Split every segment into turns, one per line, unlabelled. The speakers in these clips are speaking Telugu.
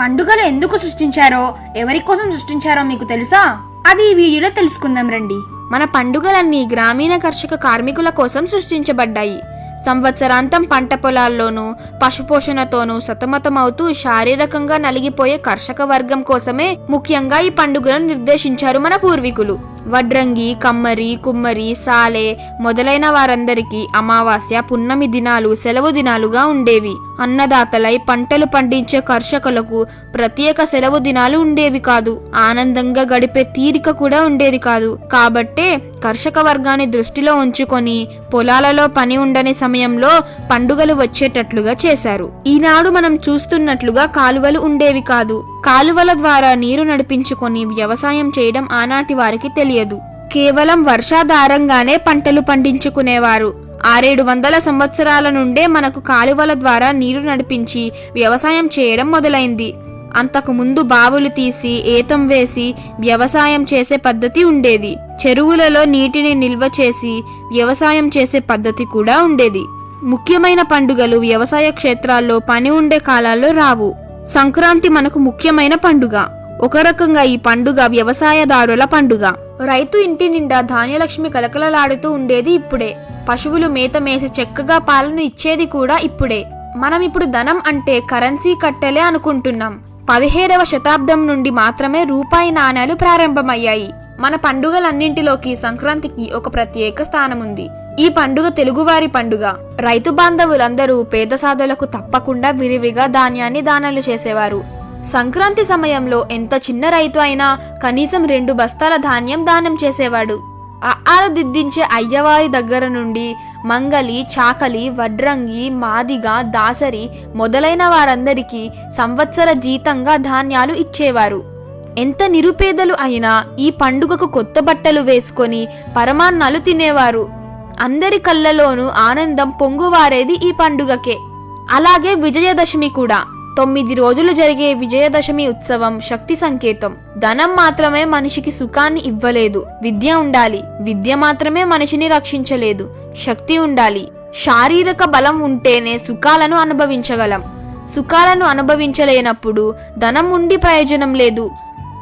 పండుగలు ఎందుకు సృష్టించారో ఎవరి కోసం సృష్టించారో మీకు తెలుసా? అది ఈ వీడియోలో తెలుసుకుందాం రండి.
మన పండుగలన్నీ గ్రామీణ కర్షక కార్మికుల కోసం సృష్టించబడ్డాయి. సంవత్సరాంతం పంట పొలాల్లోనూ పశుపోషణతోనూ సతమతమవుతూ శారీరకంగా నలిగిపోయే కర్షక వర్గం కోసమే ముఖ్యంగా ఈ పండుగను నిర్దేశించారు మన పూర్వీకులు. వడ్రంగి కమ్మరి కుమ్మరి సాలె మొదలైన వారందరికీ అమావాస్య పున్నమి దినాలు సెలవు దినాలుగా ఉండేవి. అన్నదాతలై పంటలు పండించే కర్షకులకు ప్రత్యేక సెలవు దినాలు ఉండేవి కాదు. ఆనందంగా గడిపే తీరిక కూడా ఉండేది కాదు. కాబట్టే కర్షక వర్గాన్ని దృష్టిలో ఉంచుకొని పొలాలలో పని ఉండని సమయంలో పండుగలు వచ్చేటట్లుగా చేశారు. ఈనాడు మనం చూస్తున్నట్లుగా కాలువలు ఉండేవి కాదు. కాలువల ద్వారా నీరు నడిపించుకొని వ్యవసాయం చేయడం ఆనాటి వారికి తెలియదు. కేవలం వర్షాధారంగానే పంటలు పండించుకునేవారు. ఆరేడు వందల సంవత్సరాల నుండే మనకు కాలువల ద్వారా నీరు నడిపించి వ్యవసాయం చేయడం మొదలైంది. అంతకు ముందు బావులు తీసి ఏతం వేసి వ్యవసాయం చేసే పద్ధతి ఉండేది. చెరువులలో నీటిని నిల్వ చేసి వ్యవసాయం చేసే పద్ధతి కూడా ఉండేది. ముఖ్యమైన పండుగలు వ్యవసాయ క్షేత్రాల్లో పని ఉండే కాలాల్లో రావు. సంక్రాంతి మనకు ముఖ్యమైన పండుగ. ఒక రకంగా ఈ పండుగ వ్యవసాయదారుల పండుగ. రైతు ఇంటి నిండా ధాన్యలక్ష్మి కలకలలాడుతూ ఉండేది ఇప్పుడే. పశువులు మేత మేసి చక్కగా పాలను ఇచ్చేది కూడా ఇప్పుడే. మనం ఇప్పుడు ధనం అంటే కరెన్సీ కట్టెలే అనుకుంటున్నాం. పదిహేడవ శతాబ్దం నుండి మాత్రమే రూపాయి నాణేలు ప్రారంభమయ్యాయి. మన పండుగలన్నింటిలోకి సంక్రాంతికి ఒక ప్రత్యేక స్థానం ఉంది ఈ పండుగ తెలుగువారి పండుగ. రైతు బాంధవులందరూ పేద సాధులకు తప్పకుండా విరివిగా ధాన్యాన్ని దానాలు చేసేవారు. సంక్రాంతి సమయంలో ఎంత చిన్న రైతు అయినా కనీసం రెండు బస్తాల ధాన్యం దానం చేసేవాడు. అఆలు దిద్దించే అయ్యవారి దగ్గర నుండి మంగలి చాకలి వడ్రంగి మాదిగ దాసరి మొదలైన వారందరికీ సంవత్సర జీతంగా ధాన్యాలు ఇచ్చేవారు. ఎంత నిరుపేదలు అయినా ఈ పండుగకు కొత్త బట్టలు వేసుకొని పరమాన్నాలు తినేవారు. అందరి కళ్ళలోనూ ఆనందం పొంగువారేది ఈ పండుగకే. అలాగే విజయదశమి కూడా. తొమ్మిది రోజులు జరిగే విజయదశమి ఉత్సవం శక్తి సంకేతం. ధనం మాత్రమే మనిషికి సుఖాన్ని ఇవ్వలేదు. విద్య ఉండాలి. విద్య మాత్రమే మనిషిని రక్షించలేదు. శక్తి ఉండాలి. శారీరక బలం ఉంటేనే సుఖాలను అనుభవించగలం. సుఖాలను అనుభవించలేనప్పుడు ధనం ఉండి ప్రయోజనం లేదు.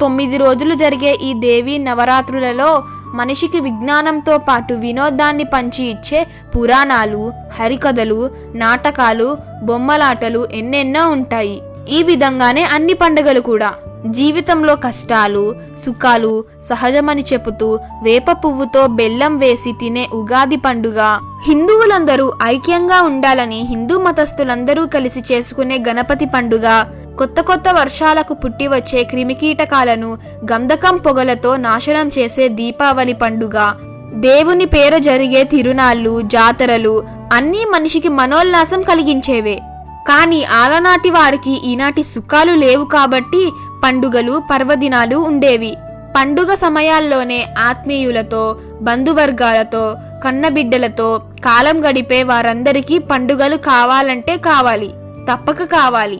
తొమ్మిది రోజులు జరిగే ఈ దేవి నవరాత్రులలో మనిషికి విజ్ఞానంతో పాటు వినోదాన్ని పంచి ఇచ్చే పురాణాలు హరికథలు నాటకాలు బొమ్మలాటలు ఎన్నెన్నో ఉంటాయి. ఈ విధంగానే అన్ని పండుగలు కూడా. జీవితంలో కష్టాలు సుఖాలు సహజమని చెబుతూ వేప పువ్వుతో బెల్లం వేసి తినే ఉగాది పండుగ. హిందువులందరూ ఐక్యంగా ఉండాలని హిందూ మతస్థులందరూ కలిసి చేసుకునే గణపతి పండుగ. కొత్త కొత్త వర్షాలకు పుట్టి వచ్చే క్రిమికీటకాలను గంధకం పొగలతో నాశనం చేసే దీపావళి పండుగ. దేవుని పేర జరిగే తిరునాళ్ళు జాతరలు అన్నీ మనిషికి మనోల్లాసం కలిగించేవే. కానీ ఆలనాటి వారికి ఈనాటి సుఖాలు లేవు కాబట్టి పండుగలు పర్వదినాలు ఉండేవి. పండుగ సమయాల్లోనే ఆత్మీయులతో బంధువర్గాలతో కన్నబిడ్డలతో కాలం గడిపే వారందరికీ పండుగలు కావాలంటే కావాలి. తప్పక కావాలి.